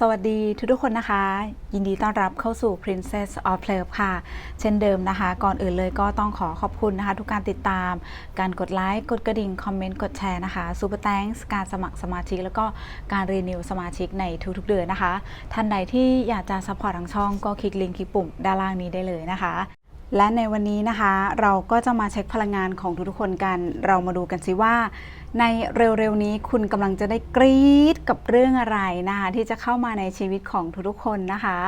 สวัสดีทุกทุกคนนะคะ ยินดีต้อนรับเข้าสู่ Princess of Love ค่ะ เช่นเดิมนะคะ ก่อนอื่นเลยก็ต้องขอขอบคุณนะคะ ทุกการติดตาม การกดไลค์ กดกระดิ่ง คอมเมนต์ กดแชร์นะคะ Super Thanks การสมัครสมาชิก แล้วก็การรีนิวสมาชิกในทุกๆเดือนนะคะ ท่านใดที่อยากจะซัพพอร์ตทางช่องก็คลิกลิงก์ที่ปุ่มด้านล่างนี้ได้เลยนะคะ และในวันนี้นะคะ เราก็จะมาเช็คพลังงานของทุกๆคนกัน เรามาดูกันสิว่า ในเร็วๆนี้คุณกำลังจะได้กรี๊ดกับเรื่องอะไรนะคะที่จะเข้ามาในชีวิตของทุกๆคนนะคะ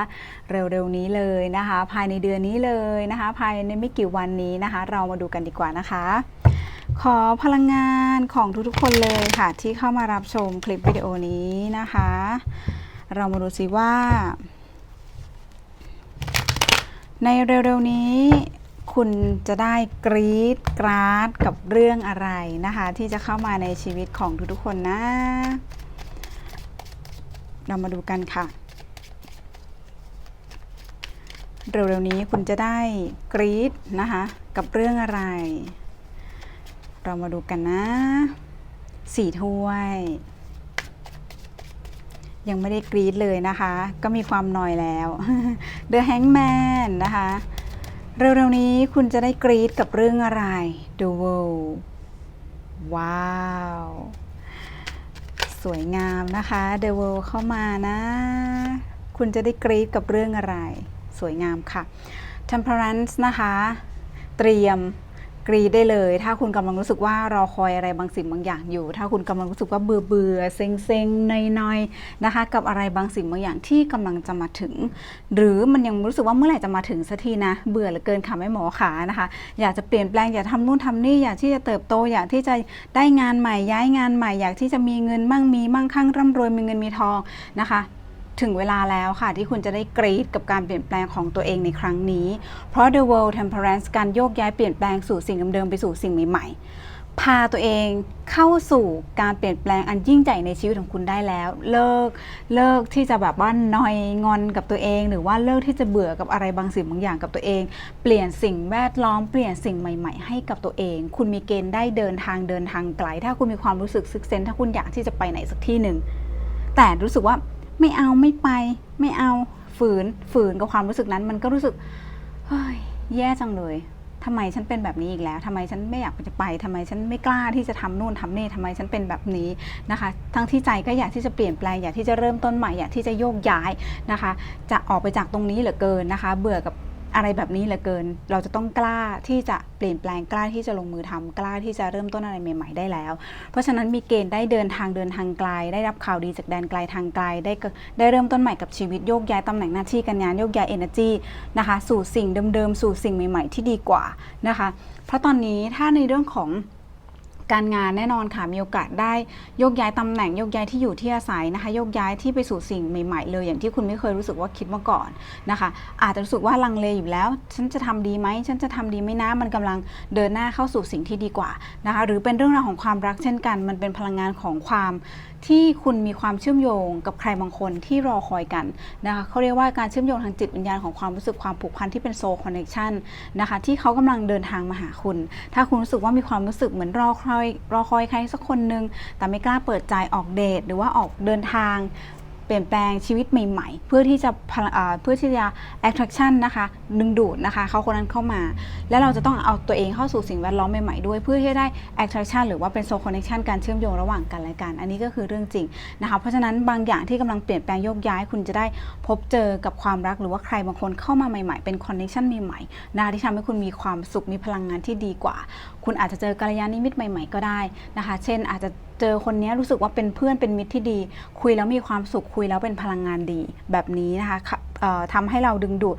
เร็วๆนี้เลยนะคะ ภายในเดือนนี้เลยนะคะ ภายในไม่กี่วันนี้นะคะ เรามาดูกันดีกว่านะคะ ขอพลังงานของทุกๆคนเลยค่ะ ที่เข้ามารับชมคลิปวิดีโอนี้นะคะ เรามาดูสิว่า ในเร็วๆนี้คุณจะได้กรี๊ดกราดกับเรื่องอะไรนะคะ ที่จะเข้ามาในชีวิตของทุกๆคนนะ เรามาดูกันค่ะ เร็วๆนี้คุณจะได้กรี๊ดนะคะ กับเรื่องอะไร เรามาดูกันนะสี่ถ้วย ยังไม่ได้กรี๊ดเลยนะคะ ก็มีความหน่อยแล้ว The Hangman นะคะ เร็วๆนี้คุณจะได้กรี๊ดกับเรื่องอะไร The World ว้าว สวยงามนะคะ The World เข้ามานะ คุณจะได้กรี๊ดกับเรื่องอะไร สวยงามค่ะ Temperance นะคะ เตรียม กรีได้เลย ถ้าคุณกำลังรู้สึกว่ารอคอยอะไรบางสิ่งบางอย่างอยู่ ถ้าคุณกำลังรู้สึกว่าเบื่อเบื่อเซ็งเซ็งนอยนอยๆนะคะ กับอะไรบางสิ่งบางอย่างที่กำลังจะมาถึง หรือมันยังรู้สึกว่าเมื่อไหร่จะมาถึงสักทีนะ เบื่อเหลือเกินค่ะแม่หมอขานะคะ อยากจะเปลี่ยนแปลงอยากทำนู่นทำนี่อยากที่จะเติบโต อยากที่จะได้งานใหม่ย้ายงานใหม่ อยากที่จะมีเงินมั่งมีมั่งคั่งร่ำรวยมีเงินมีทองนะคะ ถึงเวลาแล้วค่ะ ที่คุณจะได้กรี๊ดกับการเปลี่ยนแปลงของตัวเองในครั้งนี้ เพราะ The World Temperance การโยกย้ายเปลี่ยนแปลงสู่สิ่งเดิมๆไปสู่สิ่งใหม่ๆ พาตัวเองเข้าสู่การเปลี่ยนแปลงอันยิ่งใหญ่ในชีวิตของคุณได้แล้ว เลิกเลิกที่จะแบบว่านอยงอนกับตัวเอง หรือว่าเลิกที่จะเบื่อกับอะไรบางสิ่งบางอย่างกับตัวเอง เปลี่ยนสิ่งแวดล้อมเปลี่ยนสิ่งใหม่ ๆ ให้กับตัวเอง คุณมีเกณฑ์ได้เดินทางเดินทางไกล ถ้าคุณมีความรู้สึกซึกเซนถ้าคุณอยากที่จะไปไหนสักที่หนึ่งแต่รู้สึกว่า ไม่เอาไม่ไป ไม่เอาฝืนฝืนกับความรู้สึกนั้น มันก็รู้สึกเฮ้ยแย่จังเลยทำไมฉันเป็นแบบนี้อีกแล้วทำไมฉันไม่อยากจะไปทำไมฉันไม่กล้าที่จะทำนู่นทำนี่ทำไมฉันเป็นแบบนี้นะคะ ทั้งที่ใจก็อยากที่จะเปลี่ยนแปลง อยากที่จะเริ่มต้นใหม่ อยากที่จะโยกย้ายนะคะ จะออกไปจากตรงนี้เหลือเกินนะคะ เบื่อกับ อะไรแบบนี้เหลือเกิน เราจะต้องกล้าที่จะเปลี่ยนแปลงกล้าที่จะลงมือทำกล้าที่จะเริ่มต้นอะไรใหม่ ๆ ได้แล้ว เพราะฉะนั้นมีเกณฑ์ได้เดินทางเดินทางไกล ได้รับข่าวดีจากแดนไกลทางไกล ได้ได้เริ่มต้นใหม่กับชีวิตโยกย้ายตำแหน่งหน้าที่การงานโยกย้าย energy นะคะสู่สิ่งเดิมๆสู่สิ่งใหม่ ๆ ที่ดีกว่านะคะ เพราะตอนนี้ถ้าในเรื่องของ การงานแน่นอนค่ะมีโอกาสได้โยกย้ายตำแหน่งโยกย้ายที่อยู่ที่อาศัยนะคะโยกย้ายที่ไปสู่สิ่งใหม่ๆ เลยอย่างที่คุณไม่เคยรู้สึกว่าคิดมาก่อนนะคะ อาจจะรู้สึกว่าลังเลอยู่แล้ว ฉันจะทำดีไหมฉันจะทำดีไหมนะมันกำลังเดินหน้าเข้าสู่สิ่งที่ดีกว่านะคะหรือเป็นเรื่องราวของความรักเช่นกัน มันเป็นพลังงานของความที่คุณมีความเชื่อมโยงกับใครบางคนที่รอคอยกันนะคะเขาเรียกว่าการเชื่อมโยงทางจิตวิญญาณของความรู้สึกความผูกพันที่เป็นโซลคอนเน c ชันนะคะที่เขากำลังเดินทางมาหาคุณ ถ้าคุณรู้สึกว่ามีความรู้สึกเหมือนรอคอยรอคอยใครสักคนหนึ่งแต่ไม่กล้าเปิดใจออกเดทหรือว่าออกเดินทาง เปลี่ยนแปลงชีวิตใหม่ ๆ เพื่อที่จะพลังอ่าเพื่อที่จะ attraction นะคะดึงดูดนะคะเขาคนนั้นเข้ามา แล้วเราจะต้องเอาตัวเองเข้าสู่สิ่งแวดล้อมใหม่ๆด้วย เพื่อที่จะได้ attraction หรือว่าเป็น soul connection การเชื่อมโยงระหว่างกันและกัน อันนี้ก็คือเรื่องจริงนะคะเพราะฉะนั้นบางอย่างที่กำลังเปลี่ยนแปลงโยกย้าย คุณจะได้พบเจอกับความรักหรือว่าใครบางคนเข้ามาใหม่ๆ เป็น connection ใหม่ๆนะคะที่ทำให้คุณมีความสุขมีพลังงานที่ดีกว่า คุณอาจจะเจอกัลยาณมิตรใหม่ ๆ ก็ได้นะคะ เช่นอาจจะเจอคนนี้รู้สึกว่าเป็นเพื่อนเป็นมิตรที่ดี คุยแล้วมีความสุขคุยแล้วเป็นพลังงานดีแบบนี้นะคะค่ะเอ่อทำให้เราดึงดูด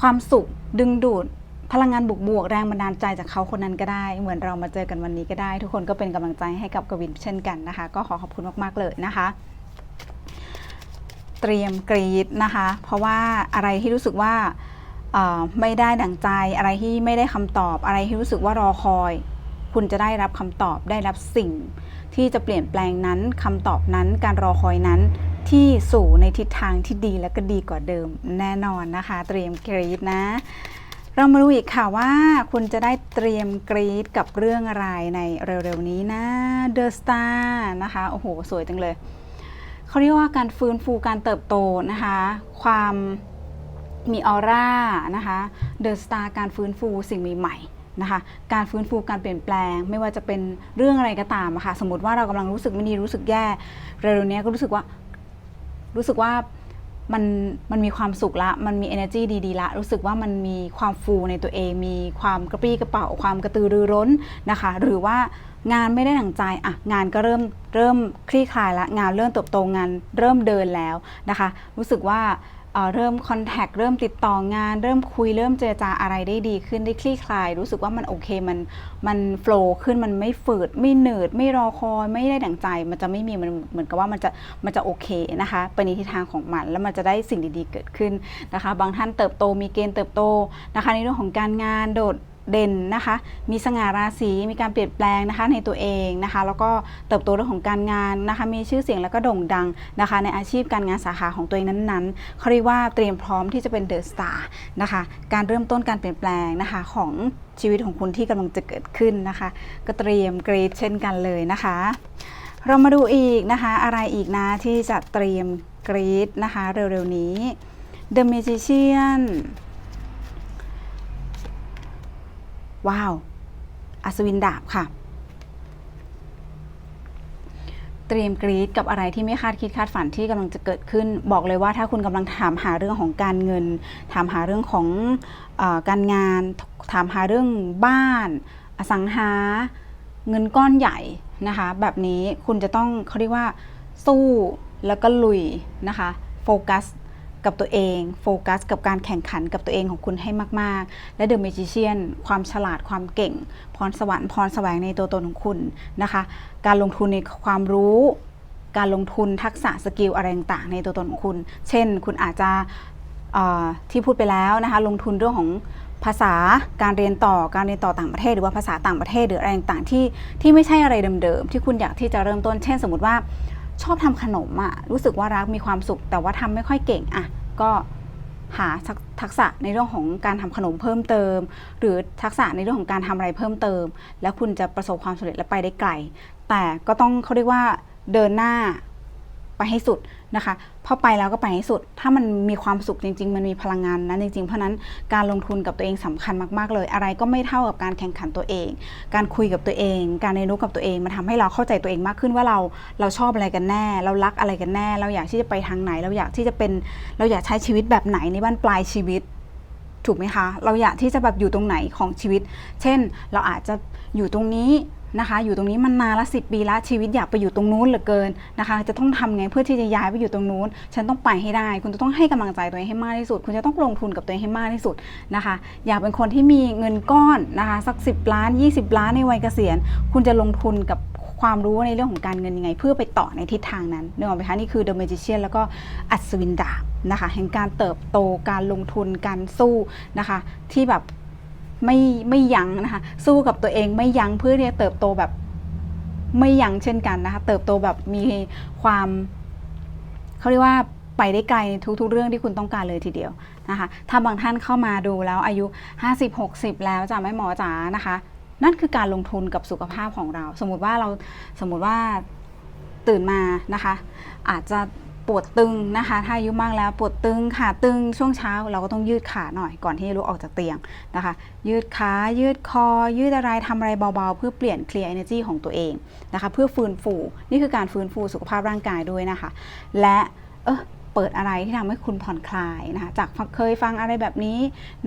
ความสุขดึงดูดพลังงานบวกบวกๆแรงบันดาลใจจากเขาคนนั้นก็ได้ เหมือนเรามาเจอกันวันนี้ก็ได้ ทุกคนก็เป็นกำลังใจให้กับกวินเช่นกันนะคะ ก็ขอขอบคุณมาก ๆ เลยนะคะ เตรียมกรีดนะคะ เพราะว่าอะไรที่รู้สึกว่า ไม่ได้ดังใจอะไรที่ไม่ได้คำตอบอะไรที่รู้สึกว่ารอคอย คุณจะได้รับคำตอบได้รับสิ่ง ที่จะเปลี่ยนแปลงนั้นคำตอบนั้นการรอคอยนั้นที่สู่ในทิศทางที่ดีและก็ดีกว่าเดิมแน่นอนนะคะ เตรียมกรีดนะ เรามาดูอีกค่ะว่าคุณจะได้เตรียมกรีดกับเรื่องอะไรในเร็วๆนี้นะ The Star นะคะโอ้โห สวยจังเลยเขาเรียกว่าการฟื้นฟูการเติบโตนะคะ ความ มีออร่านะคะเดอะสตาร์การฟื้นฟูสิ่งใหม่ๆนะคะการฟื้นฟูการเปลี่ยนแปลง ไม่ว่าจะเป็นเรื่องอะไรก็ตามอะค่ะสมมติว่าเรากำลังรู้สึกไม่ดีรู้สึกแย่เร็วๆนี้ก็รู้สึกว่ารู้สึกว่ามันมันมีความสุขละ มันมี energy ดีๆละ รู้สึกว่ามันมีความฟูในตัวเอง มีความกระปรี้กระเป๋า ความกระตือรือร้นนะคะ หรือว่างานไม่ได้ดั่งใจอะงานก็เริ่มเริ่มคลี่คลายละ งานเริ่มเติบโตงานเริ่มเดินแล้วนะคะ รู้สึกว่า เริ่มคอนแทคเริ่มติดต่องาน เริ่มคุยเริ่มเจรจาอะไรได้ดีขึ้นได้คลี่คลาย รู้สึกว่ามันโอเคมันมันโฟล์ขึ้นมันไม่ฝืด ไม่หนืดไม่รอคอยไม่ได้ดั่งใจ มันจะไม่มีมันเหมือนกับว่ามันจะมันจะโอเคนะคะไปในทิศทางของมัน แล้วมันจะได้สิ่งดีๆเกิดขึ้นนะคะ บางท่านเติบโตมีเกณฑ์เติบโตนะคะในเรื่องของการงานโดด เด่นนะคะ มีสง่าราศี มีการเปลี่ยนแปลงนะคะในตัวเองนะคะ แล้วก็เติบโตเรื่องของการงานนะคะ มีชื่อเสียงแล้วก็โด่งดังนะคะ ในอาชีพการงานสาขาของตัวเองนั้นๆเขาเรียกว่าเตรียมพร้อมที่จะเป็นเดอะสตาร์นะคะ การเริ่มต้นการเปลี่ยนแปลงนะคะของชีวิตของคุณที่กำลังจะเกิดขึ้นนะคะ ก็เตรียมเกรดเช่นกันเลยนะคะ เรามาดูอีกนะคะ อะไรอีกนะที่จะเตรียมกรีดนะคะเร็วๆนี้ The Magician ว้าว อัศวินดาบค่ะ เตรียมกรีดกับอะไรที่ไม่คาดคิดคาดฝันที่กำลังจะเกิดขึ้น บอกเลยว่าถ้าคุณกำลังถามหาเรื่องของการเงิน ถามหาเรื่องของอการงาน ถามหาเรื่องบ้าน อสังหา เงินก้อนใหญ่นะคะ แบบนี้คุณจะต้องเขาเรียกว่าสู้แล้วก็ลุยนะคะ โฟกัส กับตัวเองโฟกัสกับการแข่งขันกับตัวเองของคุณให้มาก ๆ และเดอะเมจิเชียนความฉลาดความเก่ง พรสวรรค์พรแสวงในตัวตนของคุณนะคะ การลงทุนในความรู้ การลงทุนทักษะสกิลอะไรต่างๆในตัวตนของคุณ เช่น คุณอาจจะที่พูดไปแล้วนะคะลงทุนเรื่องของภาษาการเรียนต่อการเรียนต่อต่างประเทศ หรือว่าภาษาต่างประเทศหรืออะไรต่างๆที่ที่ไม่ใช่อะไรเดิมๆที่คุณอยากที่จะเริ่มต้น เช่น สมมติว่า ชอบทำขนมอะรู้สึกว่ารักมีความสุข แต่ว่าทำไม่ค่อยเก่งอะก็หาทักทักษะในเรื่องของการทำขนมเพิ่มเติม หรือทักษะในเรื่องของการทำอะไรเพิ่มเติม แล้วคุณจะประสบความสำเร็จและไปได้ไกล แต่ก็ต้องเขาเรียกว่าเดินหน้าไปให้สุดนะคะ พอไปแล้วก็ไปให้สุด ถ้ามันมีความสุขจริง ๆ มันมีพลังงานนั้นจริง ๆ เพราะนั้นการลงทุนกับตัวเองสำคัญมากๆเลย อะไรก็ไม่เท่ากับการแข่งขันตัวเอง การคุยกับตัวเอง การเรียนรู้กับตัวเองมันทำให้เราเข้าใจตัวเองมากขึ้นว่าเราเราชอบอะไรกันแน่ เรารักอะไรกันแน่ เราอยากที่จะไปทางไหน เราอยากที่จะเป็นเราอยากใช้ชีวิตแบบไหนในบ้านปลายชีวิตถูกไหมคะ เราอยากที่จะแบบอยู่ตรงไหนของชีวิต เช่น เราอาจจะอยู่ตรงนี้ นะคะ อยู่ตรงนี้มันนานละสิปีละชีวิตอยากไปอยู่ตรงนู้นเหลือเกินนะคะ จะต้องทำไงเพื่อที่จะย้ายไปอยู่ตรงนู้น ฉันต้องไปให้ได้ คุณจะต้องให้กำลังใจตัวเองให้มากที่สุด คุณจะต้องลงทุนกับตัวเองให้มากที่สุดนะคะ อยากเป็นคนที่มีเงินก้อนนะคะสัก 10 ล้าน 20 ล้านในวัยเกษียณ คุณจะลงทุนกับความรู้ในเรื่องของการเงินยังไง เพื่อไปต่อในทิศทางนั้นนึกออกไหมคะนี่คือ The Magician แล้วก็อัศวินดาบนะคะแห่งการเติบโตการลงทุนการสู้นะคะ ที่แบบ ไม่ไม่ยั้งนะคะ สู้กับตัวเองไม่ยั้งเพื่อที่จะเติบโตแบบไม่ยั้งเช่นกันนะคะ เติบโตแบบมีความเขาเรียกว่าไปได้ไกลในทุกๆ เรื่องที่คุณต้องการเลยทีเดียวนะคะ ถ้าบางท่านเข้ามาดูแล้วอายุ 50-60 แล้วจะแม่หมอจ๋านะคะ นั่นคือการลงทุนกับสุขภาพของเรา สมมุติว่าเราสมมุติว่าตื่นมานะคะ อาจจะ ปวดตึงนะคะ ถ้าอายุมากแล้วปวดตึงขาตึงช่วงเช้าเราก็ต้องยืดขาหน่อยก่อนที่จะลุกออกจากเตียงนะคะ ยืดขายืดคอ ยืดอะไรทำอะไรเบาๆ เพื่อเปลี่ยนเคลียร์ energy ของตัวเองนะคะ เพื่อฟื้นฟูนี่คือการฟื้นฟูสุขภาพร่างกายด้วยนะคะ และเออเปิดอะไรที่ทำให้คุณผ่อนคลายนะคะจากเคยฟังอะไรแบบนี้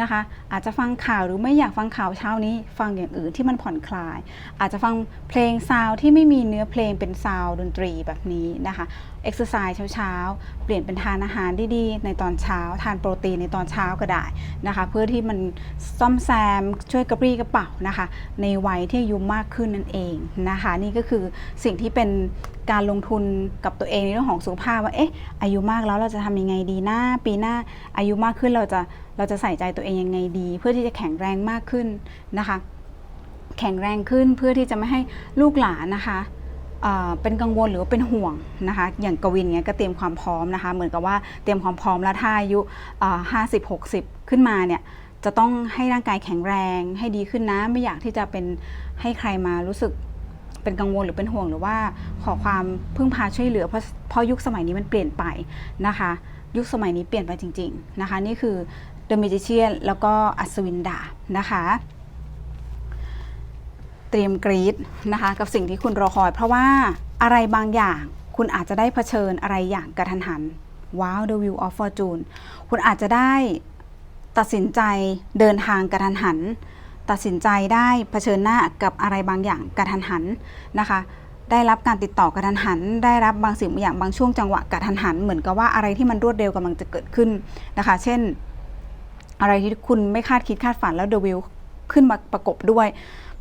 นะคะ อาจจะฟังข่าวหรือไม่อยากฟังข่าวเช้านี้ ฟังอย่างอื่นที่มันผ่อนคลาย อาจจะฟังเพลงซาวที่ไม่มีเนื้อเพลงเป็นซาวดนตรีแบบนี้นะคะ เอ็กซ์ไซส์เช้าๆ เปลี่ยนเป็นทานอาหารดีๆ ในตอนเช้า ทานโปรตีนในตอนเช้าก็ได้นะคะ เพื่อที่มันซ่อมแซมช่วยกระปรี้กระเป๋านะคะ ในวัยที่อายุมากขึ้นนั่นเองนะคะ นี่ก็คือสิ่งที่เป็นการลงทุนกับตัวเองในเรื่องของสุขภาพว่าเอ๊ะอายุมากแล้วเราจะทำยังไงดีหน้า ปีหน้าอายุมากขึ้นเราจะเราจะใส่ใจตัวเองยังไงดี เพื่อที่จะแข็งแรงมากขึ้นนะคะ แข็งแรงขึ้นเพื่อที่จะไม่ให้ลูกหลานนะคะ เป็นกังวลหรือว่าเป็นห่วงนะคะ อย่างกวินเนี้ยก็เตรียมความพร้อมนะคะ เหมือนกับว่าเตรียมความพร้อมแล้วถ้าอายุห้าสิบหกสิบขึ้นมาเนี่ยจะต้องให้ร่างกายแข็งแรงให้ดีขึ้นนะ ไม่อยากที่จะเป็นให้ใครมารู้สึกเป็นกังวลหรือเป็นห่วงหรือว่าขอความพึ่งพาช่วยเหลือเพราะเพราะยุคสมัยนี้มันเปลี่ยนไปนะคะ ยุคสมัยนี้เปลี่ยนไปจริง ๆนะคะ นี่คือ The Magician แล้วก็อัศวินดานะคะ เตรียมกรีดนะคะกับสิ่งที่คุณรอคอย เพราะว่าอะไรบางอย่างคุณอาจจะได้เผชิญอะไรอย่างกระทันหันว้าว The Wheel of Fortune คุณอาจจะได้ตัดสินใจเดินทางกระทันหัน ตัดสินใจได้เผชิญหน้ากับอะไรบางอย่างกระทันหันนะคะ ได้รับการติดต่อกระทันหัน ได้รับบางสิ่งบางอย่างบางช่วงจังหวะกระทันหัน เหมือนกับว่าอะไรที่มันรวดเร็วกำลังจะเกิดขึ้นนะคะ เช่น อะไรที่คุณไม่คาดคิดคาดฝันแล้วเดวิลขึ้นมาประกบด้วย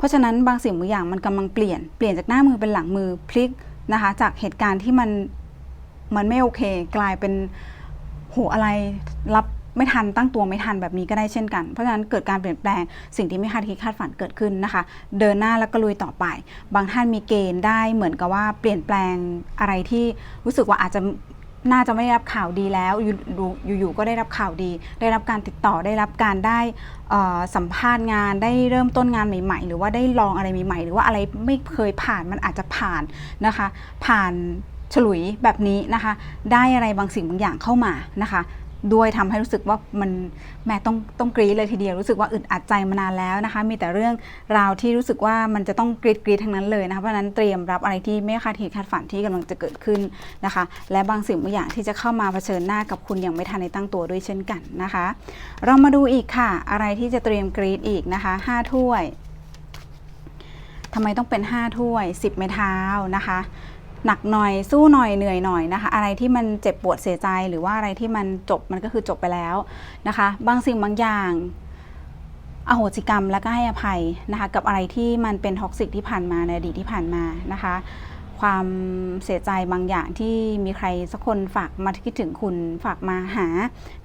เพราะฉะนั้นบางสิ่งบางอย่างมันกำลังเปลี่ยนเปลี่ยนจากหน้ามือเป็นหลังมือพลิกนะคะ จากเหตุการณ์ที่มันมันไม่โอเค กลายเป็นโหอะไรรับไม่ทันตั้งตัวไม่ทันแบบนี้ก็ได้เช่นกัน เพราะฉะนั้นเกิดการเปลี่ยนแปลงสิ่งที่ไม่คาดคิดคาดฝันเกิดขึ้นนะคะ เดินหน้าแล้วก็ลุยต่อไป บางท่านมีเกณฑ์ได้เหมือนกับว่าเปลี่ยนแปลงอะไรที่รู้สึกว่าอาจจะ น่าจะไม่ได้รับข่าวดีแล้วอยู่อยู่ๆก็ได้รับข่าวดี ได้รับการติดต่อได้รับการได้สัมภาษณ์งานได้เริ่มต้นงานใหม่ ๆ หรือว่าได้ลองอะไรใหม่ ๆ หรือว่าอะไรไม่เคยผ่านมันอาจจะผ่านนะคะ ผ่านฉลุยแบบนี้นะคะ ได้อะไรบางสิ่งบางอย่างเข้ามานะคะ ด้วยทำให้รู้สึกว่ามันแม่ต้องต้องกรี๊ดเลยทีเดียวรู้สึกว่าอึดอัดใจมานานแล้วนะคะ มีแต่เรื่องราวที่รู้สึกว่ามันจะต้องกรี๊ดกรี๊ดทั้งนั้นเลยนะคะเพราะนั้นเตรียมรับอะไรที่ไม่คาดคิดคาดฝันที่กำลังจะเกิดขึ้นนะคะ และบางสิ่งบางอย่างที่จะเข้ามาเผชิญหน้ากับคุณอย่างไม่ทันในตั้งตัวด้วยเช่นกันนะคะ เรามาดูอีกค่ะ อะไรที่จะเตรียมกรี๊ดอีกนะคะห้าถ้วยทำไมต้องเป็น 5 ถ้วย 10 ไม้เท้านะคะ หนักหน่อยสู้หน่อยเหนื่อยหน่อยนะคะ อะไรที่มันเจ็บปวดเสียใจหรือว่าอะไรที่มันจบมันก็คือจบไปแล้วนะคะ บางสิ่งบางอย่างอโหสิกรรมแล้วก็ให้อภัยนะคะ กับอะไรที่มันเป็นท็อกซิกที่ผ่านมาในอดีตที่ผ่านมานะคะ ความเสียใจบางอย่างที่มีใครสักคนฝากมาคิดถึงคุณฝากมาหา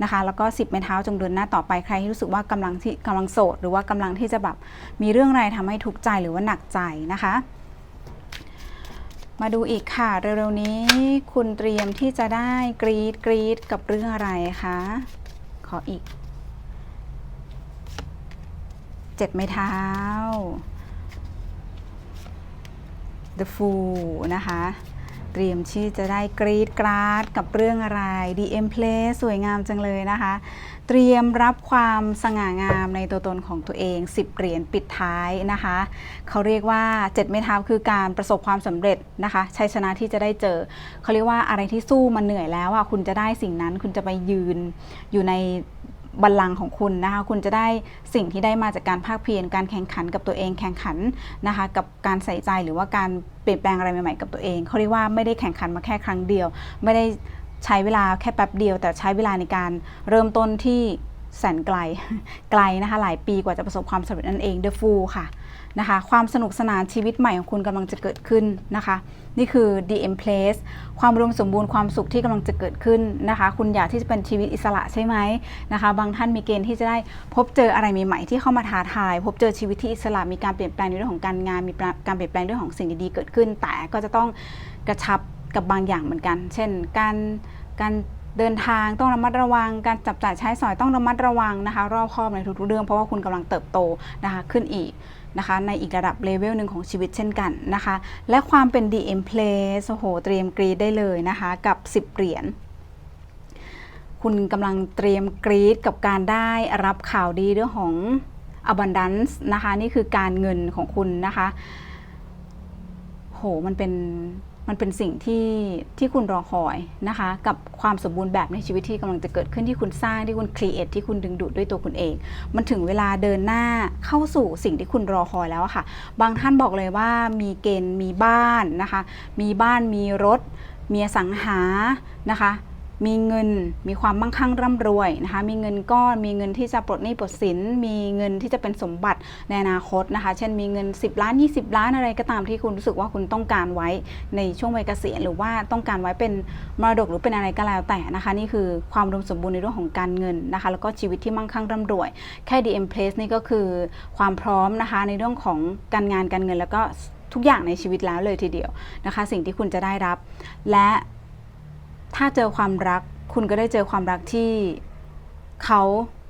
นะคะ แล้วก็สิบไม้เท้าจงเดินหน้าต่อไปใครที่รู้สึกว่ากำลังที่กำลังโสด หรือว่ากำลังที่จะแบบมีเรื่องอะไรทำให้ทุกข์ใจหรือว่าหนักใจนะคะ มาดูอีกค่ะ เร็วๆนี้คุณเตรียมที่จะได้กรีดกรีดกับเรื่องอะไรคะขออีกเจ็ดไม้เท้า The Fool นะคะ เตรียมที่จะได้กรีดกราดกับเรื่องอะไร DM Play สวยงามจังเลยนะคะ เตรียมรับความสง่างามในตัวตนของตัวเอง 10 เหรียญปิดท้ายนะคะ เขาเรียกว่า 7 ไม้เท้าคือการประสบความสำเร็จนะคะชัยชนะที่จะได้เจอ เขาเรียกว่าอะไรที่สู้มาเหนื่อยแล้วอะคุณจะได้สิ่งนั้นคุณจะไปยืนอยู่ใน บัลลังก์ของคุณนะคะ คุณจะได้สิ่งที่ได้มาจากการภาคเพียรการแข่งขันกับตัวเองแข่งขันนะคะ กับการใส่ใจหรือว่าการเปลี่ยนแปลงอะไรใหม่ๆกับตัวเองเขาเรียกว่าไม่ได้แข่งขันมาแค่ครั้งเดียว ไม่ได้ใช้เวลาแค่แป๊บเดียว แต่ใช้เวลาในการเริ่มต้นที่แสนไกลไกลนะคะหลายปีกว่าจะประสบความสำเร็จนั่นเอง The Fool ค่ะ นะคะ ความสนุกสนานชีวิตใหม่ของคุณกำลังจะเกิดขึ้นนะคะ นี่คือ DM Place ความรวมสมบูรณ์ความสุขที่กำลังจะเกิดขึ้นนะคะ คุณอยากที่จะเป็นชีวิตอิสระใช่ไหมนะคะ บางท่านมีเกณฑ์ที่จะได้พบเจออะไรใหม่ๆที่เข้ามาท้าทาย พบเจอชีวิตที่อิสระมีการเปลี่ยนแปลงในเรื่องของการงานมีการเปลี่ยนแปลงเรื่องของสิ่งดีๆเกิดขึ้น แต่ก็จะต้องกระชับกับบางอย่างเหมือนกัน เช่น การการเดินทางต้องระมัดระวัง การจับจ่ายใช้สอยต้องระมัดระวังนะคะ รอบคอบในทุกๆเรื่องเพราะว่าคุณกำลังเติบโตนะคะขึ้นอีก นะคะในอีกระดับเลเวลหนึ่งของชีวิตเช่นกันนะคะ และความเป็น DM Place โอ้โหเตรียมกรีดได้เลยนะคะกับ 10 เหรียญคุณกำลังเตรียมกรีดกับการได้รับข่าวดีเรื่องของ abundance นะคะ นี่คือการเงินของคุณนะคะ โหมันเป็น มันเป็นสิ่งที่ที่คุณรอคอยนะคะ กับความสมบูรณ์แบบในชีวิตที่กำลังจะเกิดขึ้นที่คุณสร้างที่คุณครีเอทที่คุณดึงดูดด้วยตัวคุณเอง มันถึงเวลาเดินหน้าเข้าสู่สิ่งที่คุณรอคอยแล้วค่ะ บางท่านบอกเลยว่ามีเกณฑ์มีบ้านนะคะ มีบ้านมีรถ มีสังหานะคะ มีเงินมีความมั่งคั่งร่ำรวยนะคะ มีเงินก้อน มีเงินที่จะปลดหนี้ปลดสิน มีเงินที่จะเป็นสมบัติในอนาคตนะคะ เช่นมีเงิน 10 ล้าน 20 ล้านอะไรก็ตามที่คุณรู้สึกว่าคุณต้องการไว้ในช่วงวัยเกษียณหรือว่าต้องการไว้เป็นมรดกหรือเป็นอะไรก็แล้วแต่นะคะ นี่คือความรวมสมบูรณ์ในเรื่องของการเงินนะคะ แล้วก็ชีวิตที่มั่งคั่งร่ำรวย แค่ DM Place นี่ก็คือความพร้อมนะคะในเรื่องของการงานการเงินแล้วก็ทุกอย่างในชีวิตแล้วเลยทีเดียวนะคะ สิ่งที่คุณจะได้รับ และ ถ้าเจอความรักคุณก็ได้เจอความรักที่เขา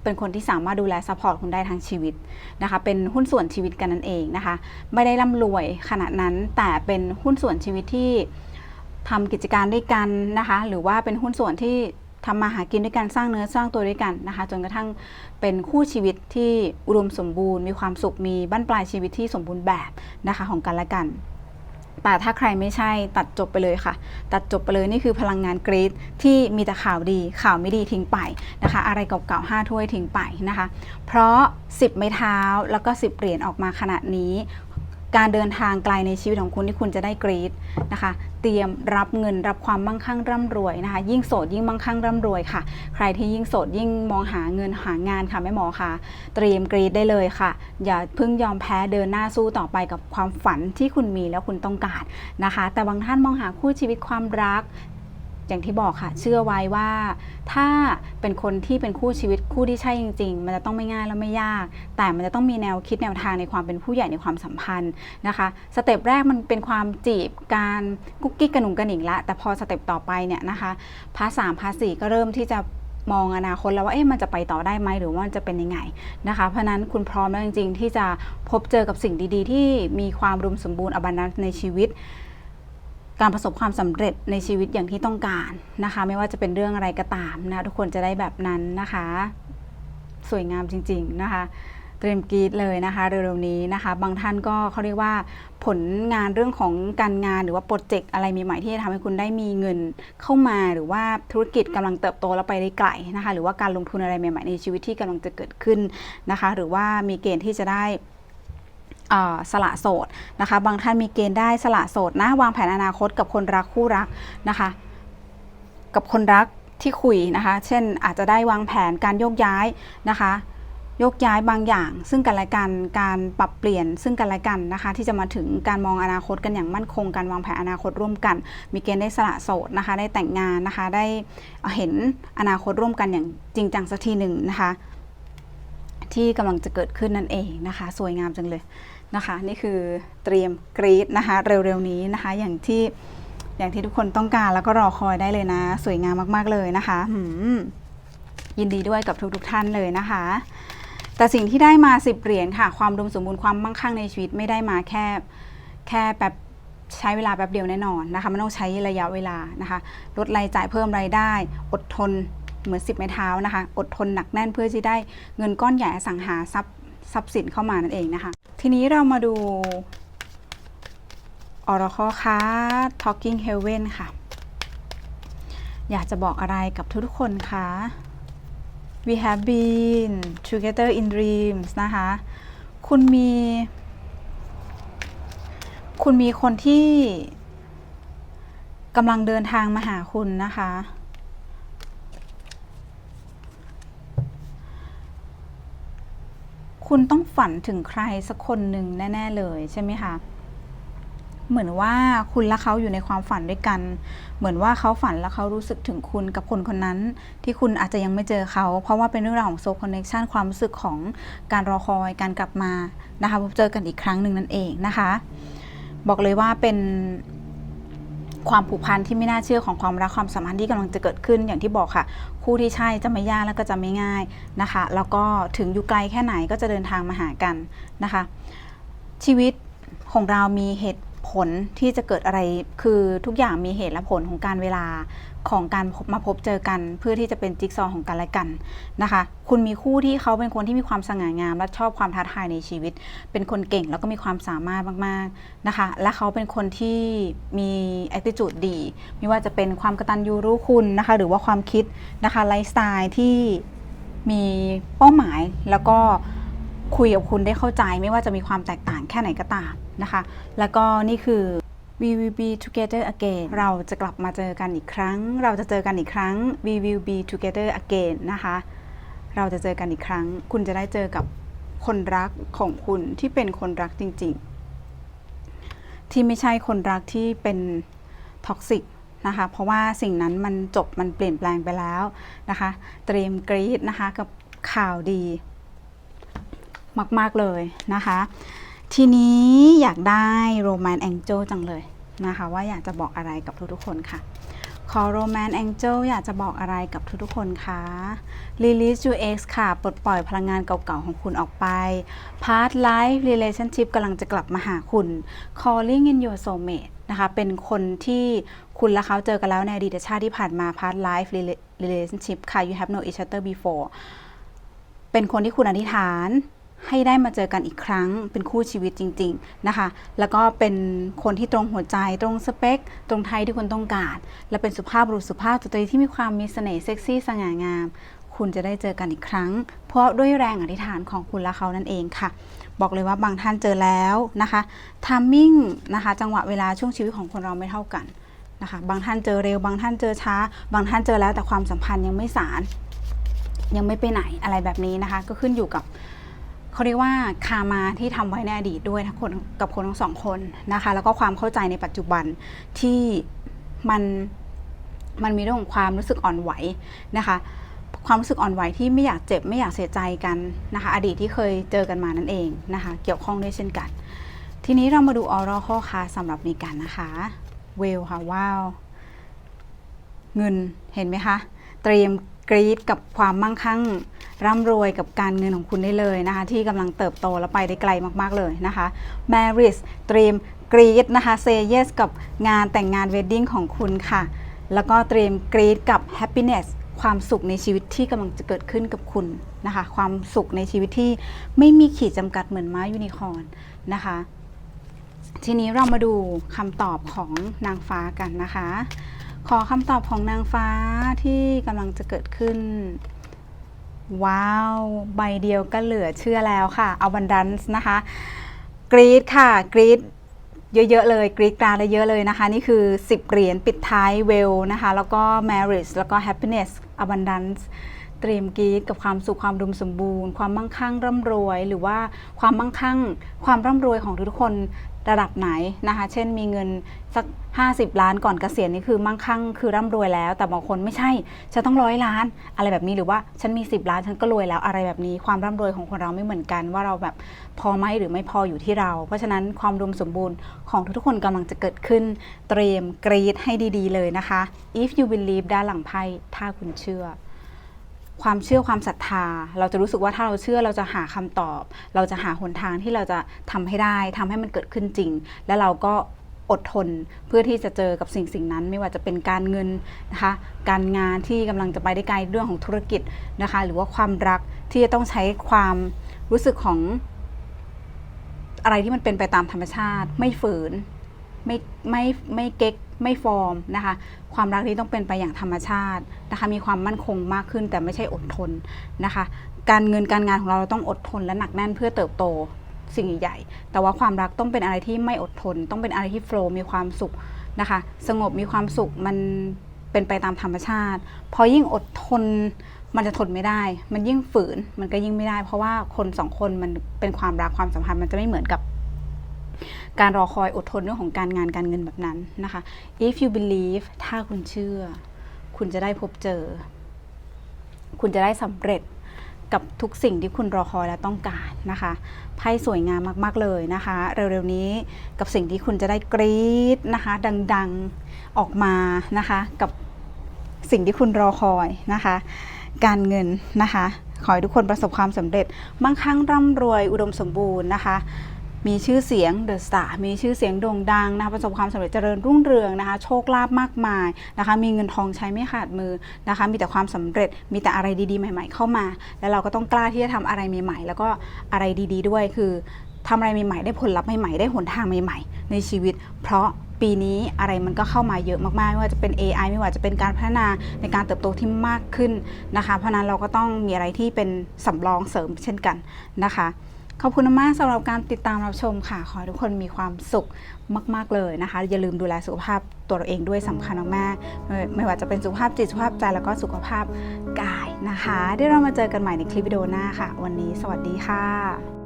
เป็นคนที่สามารถดูแลซัพพอร์ตคุณได้ทั้งชีวิตนะคะ เป็นหุ้นส่วนชีวิตกันนั่นเองนะคะ ไม่ได้ร่ำรวยขนาดนั้นแต่เป็นหุ้นส่วนชีวิตที่ทำกิจการด้วยกันนะคะ หรือว่าเป็นหุ้นส่วนที่ทำมาหากินด้วยกันสร้างเนื้อสร้างตัวด้วยกันนะคะ จนกระทั่งเป็นคู่ชีวิตที่อุดมสมบูรณ์ มีความสุขมีบั้นปลายชีวิตที่สมบูรณ์แบบนะคะของกันและกัน แต่ถ้าใครไม่ใช่ตัดจบไปเลยค่ะ ตัดจบไปเลยนี่คือพลังงานกรีดที่มีแต่ข่าวดีข่าวไม่ดีทิ้งไปนะคะ อะไรเก่าๆห้าถ้วยทิ้งไปนะคะ เพราะ 10 ไม้เท้าแล้วก็ 10 เหรียญออกมาขนาดนี้ การเดินทางไกลในชีวิตของคุณที่คุณจะได้กรีดนะคะ เตรียมรับเงินรับความมั่งคั่งร่ำรวยนะคะ ยิ่งโสดยิ่งมั่งคั่งร่ำรวยค่ะ ใครที่ยิ่งโสดยิ่งมองหาเงินหางานค่ะแม่หมอค่ะ เตรียมกรีดได้เลยค่ะ อย่าเพิ่งยอมแพ้เดินหน้าสู้ต่อไปกับความฝันที่คุณมีแล้วคุณต้องการนะคะ แต่บางท่านมองหาคู่ชีวิตความรัก อย่างที่บอกค่ะ เชื่อไว้ว่า ถ้าเป็นคนที่เป็นคู่ชีวิตคู่ที่ใช่จริง ๆ มันจะต้องไม่ง่ายและไม่ยาก แต่มันจะต้องมีแนวคิดแนวทางในความเป็นผู้ใหญ่ในความสัมพันธ์นะคะสเต็ปแรกมันเป็นความจีบการกุ๊กกิ๊กกระหนุ่งกระหนิงละแต่พอสเต็ปต่อไปเนี่ยนะคะพาร์ทสามพาร์ทสี่ก็เริ่มที่จะมองอนาคตแล้วว่าเอ๊ะมันจะไปต่อได้ไหมหรือว่ามันจะเป็นยังไงนะคะ เพราะนั้นคุณพร้อมแล้วจริง ๆ ที่จะพบเจอกับสิ่งดี ๆ ที่มีความรุมสมบูรณ์อบันนันในชีวิต การประสบความสำเร็จในชีวิตอย่างที่ต้องการนะคะ ไม่ว่าจะเป็นเรื่องอะไรก็ตามนะทุกคนจะได้แบบนั้นนะคะ สวยงามจริง ๆนะคะเตรียมกรีดเลยนะคะเร็วๆนี้นะคะ บางท่านก็เขาเรียกว่าผลงานเรื่องของการงานหรือว่าโปรเจกต์อะไรใหม่ๆที่จะทำให้คุณได้มีเงินเข้ามาหรือว่าธุรกิจกำลังเติบโตแล้วไปได้ไกลนะคะ หรือว่าการลงทุนอะไรใหม่ๆในชีวิตที่กำลังจะเกิดขึ้นนะคะ หรือว่ามีเกณฑ์ที่จะได้ สละโสดนะคะ บางท่านมีเกณฑ์ได้สละโสดนะ วางแผนอนาคตกับคนรักคู่รักนะคะ กับคนรักที่คุยนะคะ เช่นอาจจะได้วางแผนการโยกย้ายนะคะโยกย้ายบางอย่าง ซึ่งกันและกันการปรับเปลี่ยนซึ่งกันและกันนะคะ ที่จะมาถึงการมองอนาคตกันอย่างมั่นคงการวางแผนอนาคตร่วมกัน มีเกณฑ์ได้สละโสดนะคะ ได้แต่งงานนะคะ ได้เห็นอนาคตร่วมกันอย่างจริงจังสักทีหนึ่งนะคะ ที่กำลังจะเกิดขึ้นนั่นเองนะคะ สวยงามจังเลยนะคะ นี่คือเตรียมกรีดนะคะ เร็วๆนี้นะคะ อย่างที่อย่างที่ทุกคนต้องการแล้วก็รอคอยได้เลยนะ สวยงามมากๆเลยนะคะหืมยินดีด้วยกับทุกๆท่านเลยนะคะ แต่สิ่งที่ได้มา 10 เหรียญค่ะ ความรวมสมบูรณ์ความมั่งคั่งในชีวิตไม่ได้มาแค่แค่แบบใช้เวลาแป๊บเดียวแน่นอนนะคะมันต้องใช้ระยะเวลานะคะ ลดรายจ่ายเพิ่มรายได้ อดทน เหมือนสิบไม้เท้านะคะ อดทนหนักแน่นเพื่อที่ได้เงินก้อนใหญ่อสังหาทรัพย์ทรัพย์สินเข้ามานั่นเองนะคะ ทีนี้เรามาดู Oracle card Talking Heaven ค่ะ อยากจะบอกอะไรกับทุกๆคนคะ We have been together in dreams นะคะ คุณมี คุณมีคนที่กำลังเดินทางมาหาคุณนะคะ คุณต้องฝันถึงใครสักคนหนึ่งแน่ ๆ เลยใช่ไหมคะเหมือนว่าคุณและเขาอยู่ในความฝันด้วยกัน เหมือนว่าเขาฝันแล้วเขารู้สึกถึงคุณกับคนคนนั้น ที่คุณอาจจะยังไม่เจอเขา เพราะว่าเป็นเรื่องราวของโซคอนเน c ชันความรู้สึกของการรอคอยการกลับมานะคะพบเจอกันอีกครั้งหนึ่งนั่นเองนะคะ บอกเลยว่าเป็น ความผูกพันที่ไม่น่าเชื่อของความรักความสัมพันธ์ที่กำลังจะเกิดขึ้นอย่างที่บอกค่ะ คู่ที่ใช่จะไม่ยากแล้วก็จะไม่ง่ายนะคะ แล้วก็ถึงอยู่ไกลแค่ไหนก็จะเดินทางมาหากันนะคะ ชีวิตของเรามีเหตุ ลที่จะเกิดอะไร คือทุกอย่างมีเหตุและผลของการเวลาของการมาพบเจอกัน เพื่อที่จะเป็นจิ๊กซอว์ของกันและกันนะคะ คุณมีคู่ที่เขาเป็นคนที่มีความสง่างามและชอบความท้าทายในชีวิต เป็นคนเก่งแล้วก็มีความสามารถมากๆนะคะ และเขาเป็นคนที่มี attitude ดี ไม่ว่าจะเป็นความกระตัญญูรู้คุณนะคะ หรือว่าความคิดนะคะไลฟ์สไตล์ที่มีเป้าหมายแล้วก็คุยกับคุณได้เข้าใจไม่ว่าจะมีความแตกต่างแค่ไหนก็ตาม นะคะ แล้วก็นี่คือ we will be together again เราจะกลับมาเจอกันอีกครั้ง เราจะเจอกันอีกครั้ง we will be together again นะคะ เราจะเจอกันอีกครั้ง คุณจะได้เจอกับคนรักของคุณที่เป็นคนรักจริง ๆ ที่ไม่ใช่คนรักที่เป็นท็อกซิกนะคะเพราะว่าสิ่งนั้นมันจบมันเปลี่ยนแปลงไปแล้วนะคะ เตรียมกรีดนะคะกับข่าวดี มาก ๆ เลยนะคะ ทีนี้อยากได้โรแมนแองเจลจังเลยนะคะว่าอยากจะบอกอะไรกับทุกๆคนค่ะ ขอ Romance Angel อยากจะบอกอะไรกับทุกๆคนคะ Release your ex ค่ะ ปลดปล่อยพลังงานเก่าๆของคุณออกไป Past life relationship กำลังจะกลับมาหาคุณ Calling in your soulmate นะคะ เป็นคนที่คุณและเขาเจอกันแล้วในอดีตชาติที่ผ่านมา Past life relationship ค่ะ you have no each other before เป็นคนที่คุณอธิษฐาน ให้ได้มาเจอกันอีกครั้ง เป็นคู่ชีวิตจริง ๆนะคะ แล้วก็เป็นคนที่ตรงหัวใจตรงสเปค ตรงไทยที่คุณต้องการ และเป็นสุภาพบุรุษสุภาพสตรีที่มีความมีเสน่ห์เซ็กซี่สง่างาม คุณจะได้เจอกันอีกครั้ง เพราะด้วยแรงอธิษฐานของคุณและเขานั่นเองค่ะ บอกเลยว่าบางท่านเจอแล้วนะคะทามมิ่งนะคะ จังหวะเวลาช่วงชีวิตของคนเราไม่เท่ากันนะคะบางท่านเจอเร็ว บางท่านเจอช้า บางท่านเจอแล้วแต่ความสัมพันธ์ยังไม่สาร ยังไม่ไปไหนอะไรแบบนี้นะคะ ก็ขึ้นอยู่กับ เขาเรียกว่าคามาที่ทำไว้ในอดีตด้วยทั้งคนกับคนทั้งสองคนนะคะ แล้วก็ความเข้าใจในปัจจุบันที่มันมันมีเรื่องของความรู้สึกอ่อนไหวนะคะ ความรู้สึกอ่อนไหวที่ไม่อยากเจ็บไม่อยากเสียใจกันนะคะ อดีตที่เคยเจอกันมานั่นเองนะคะ เกี่ยวข้องด้วยเช่นกัน ทีนี้เรามาดูออร์ข้อค่ะสำหรับมีกันนะคะเวลค่ะว้าว เงินเห็นไหมคะ เตรียมกรีดกับความมั่งคั่ง ร่ำรวยกับการเงินของคุณได้เลยนะคะ ที่กำลังเติบโตและไปได้ไกลมากๆเลยนะคะ m a r r i a g เตรียมกรีดนะคะ Say yes กับงานแต่งงาน Wedding ของคุณค่ะ แล้วก็เตรียมกรีดกับ Happiness ความสุขในชีวิตที่กำลังจะเกิดขึ้นกับคุณนะคะ ความสุขในชีวิตที่ไม่มีขีดจำกัดเหมือนม้ายูนิคอร์นนะคะ ทีนี้เรามาดูคำตอบของนางฟ้ากันนะคะ ขอคำตอบของนางฟ้าที่กำลังจะเกิดขึ้น ว้าว ใบเดียวก็เหลือเชื่อแล้วค่ะ เอาบันดันส์นะคะ กรีดค่ะ กรีดเยอะ ๆ เลย กรีดกราดเยอะเลยนะคะ นี่คือ 10 เหรียญปิดท้ายเวลนะคะ แล้วก็ marriage แล้วก็ happiness abundance เตรียมกรีดกับความสุขความดุมสมบูรณ์ ความมั่งคั่งร่ำรวย หรือว่าความมั่งคั่ง ความร่ำรวยของทุกคนระดับไหนนะคะ เช่นมีเงินสัก 50 ล้านก่อนเกษียณนี่คือมั่งคั่งคือร่ำรวยแล้ว แต่บางคนไม่ใช่ฉันต้องร้อยล้าน อะไรแบบนี้หรือว่าฉันมี 10 ล้านฉันก็รวยแล้วอะไรแบบนี้ ความร่ำรวยของคนเราไม่เหมือนกัน ว่าเราแบบพอไหมหรือไม่พออยู่ที่เรา เพราะฉะนั้นความรวมสมบูรณ์ของทุกๆคนกำลังจะเกิดขึ้น เตรียมกรีดให้ดีๆ เลยนะคะ if you believe ด้านหลังไพ่ถ้าคุณเชื่อ ความเชื่อความศรัทธา เราจะรู้สึกว่าถ้าเราเชื่อเราจะหาคำตอบ เราจะหาหนทางที่เราจะทำให้ได้ทำให้มันเกิดขึ้นจริง และเราก็อดทนเพื่อที่จะเจอกับสิ่งสิ่งนั้น ไม่ว่าจะเป็นการเงินนะคะการงานที่กำลังจะไปได้ไกลเรื่องของธุรกิจนะคะ หรือว่าความรักที่จะต้องใช้ความรู้สึกของอะไรที่มันเป็นไปตามธรรมชาติ ไม่ฝืน ไม่ไม่ไม่เก๊กไม่ฟอร์มนะคะ ความรักนี้ต้องเป็นไปอย่างธรรมชาตินะคะ มีความมั่นคงมากขึ้นแต่ไม่ใช่อดทนนะคะ การเงินการงานของเราเราต้องอดทนและหนักแน่นเพื่อเติบโตสิ่งใหญ่ แต่ว่าความรักต้องเป็นอะไรที่ไม่อดทน ต้องเป็นอะไรที่โฟล์มีความสุขนะคะ สงบมีความสุขมันเป็นไปตามธรรมชาติ พอยิ่งอดทนมันจะทนไม่ได้ มันยิ่งฝืนมันก็ยิ่งไม่ได้ เพราะว่าคนสองคนมันเป็นความรักความสัมพันธ์มันจะไม่เหมือนกับ การรอคอยอดทนเรื่องของการงานการเงินแบบนั้นนะคะ if you believe ถ้าคุณเชื่อ คุณจะได้พบเจอ คุณจะได้สำเร็จกับทุกสิ่งที่คุณรอคอยและต้องการนะคะไพ่สวยงามมาก ๆ เลยนะคะ เร็ว ๆ นี้กับสิ่งที่คุณจะได้กรี๊ดนะคะ ดัง ๆ ออกมานะคะ กับสิ่งที่คุณรอคอยนะคะ การเงินนะคะ ขอให้ทุกคนประสบความสำเร็จมั่งคั่งร่ำรวยอุดมสมบูรณ์นะคะ มีชื่อเสียงเดอะสตาร์มีชื่อเสียงโด่งดังนะคะประสบความสำเร็จเจริญรุ่งเรืองนะคะ โชคลาภมากมายนะคะ มีเงินทองใช้ไม่ขาดมือนะคะ มีแต่ความสำเร็จมีแต่อะไรดีๆ ใหม่ ๆ เข้ามา แล้วเราก็ต้องกล้าที่จะทำอะไรใหม่ๆ แล้วก็อะไรดี ๆ ด้วยคือทำอะไรใหม่ๆ ได้ผลลัพธ์ใหม่ๆ ได้หนทางใหม่ๆ ในชีวิต เพราะปีนี้อะไรมันก็เข้ามาเยอะมากๆ ไม่ว่าจะเป็น AI ไม่ว่าจะเป็นการพัฒนาในการเติบโตที่มากขึ้นนะคะ เพราะนั้นเราก็ต้องมีอะไรที่เป็นสำรองเสริมเช่นกันนะคะ ขอบคุณมากสำหรับการติดตามรับชมค่ะ ขอให้ทุกคนมีความสุขมาก ๆ เลยนะคะ อย่าลืมดูแลสุขภาพตัวเราเองด้วยสำคัญมากๆไม่ไม่ว่าจะเป็นสุขภาพจิตสุขภาพใจแล้วก็สุขภาพกายนะคะเดี๋ยวเรามาเจอกันใหม่ในคลิปวิดีโอหน้าค่ะ วันนี้สวัสดีค่ะ